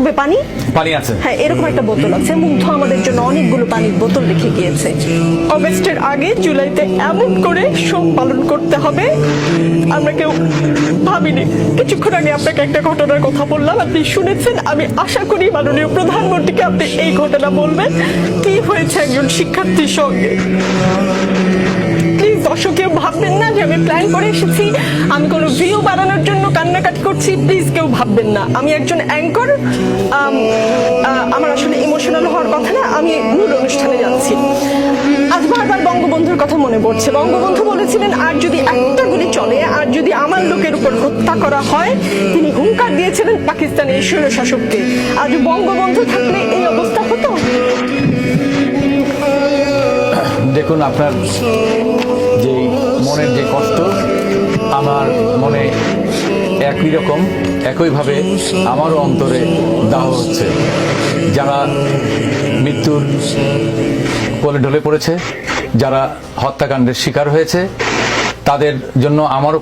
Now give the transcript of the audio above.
লাগবে পানি? পানি আছে। হ্যাঁ এরকম একটা বোতল আছে। মুগ্ধ আমাদের জন্য অনেকগুলো পানির বোতল রেখে গিয়েছে। অগস্টের আগে জুলাইতে এমন করে শোক পালন করতে হবে। আমরা কেউ ভাবিনি। কিছুক্ষণ আগে আপনাকে একটা ঘটনার কথা বললাম। আপনি শুনেছেন? আমি আশা করি মাননীয় প্রধানমন্ত্রীকে আপনি এই ঘটনা বলবেন। কি হয়েছে একজন শিক্ষার্থীর সঙ্গে? না যে আমি প্ল্যান করে এসেছি। আমি কোনো ভিউ বাড়ানোর জন্য কান্নাকাটি করছি। প্লিজ কেউ ভাববেন না। আমি একজন অ্যাঙ্কর আমার আসলে ইমোশনাল হওয়ার কথা না। আমি মূল অনুষ্ঠানে যাচ্ছি। আজ বারবার বঙ্গবন্ধুর কথা মনে পড়ছে। বঙ্গবন্ধু বলেছিলেন, আর যদি একটা গুলি চলে, আর যদি আমার লোকের উপর হত্যা করা হয়, তিনি হুঙ্কার দিয়েছিলেন পাকিস্তানের স্বৈর শাসককে। আজ বঙ্গবন্ধু থাকলে এই অবস্থা হতো? দেখুন, আপনার আমার মনে একই রকম, একইভাবে আমারও অন্তরে দাহ হচ্ছে। যারা মৃত্যুর কোলে ঢলে পড়েছে, যারা হত্যাকাণ্ডের শিকার হয়েছে, তাদের জন্য আমারও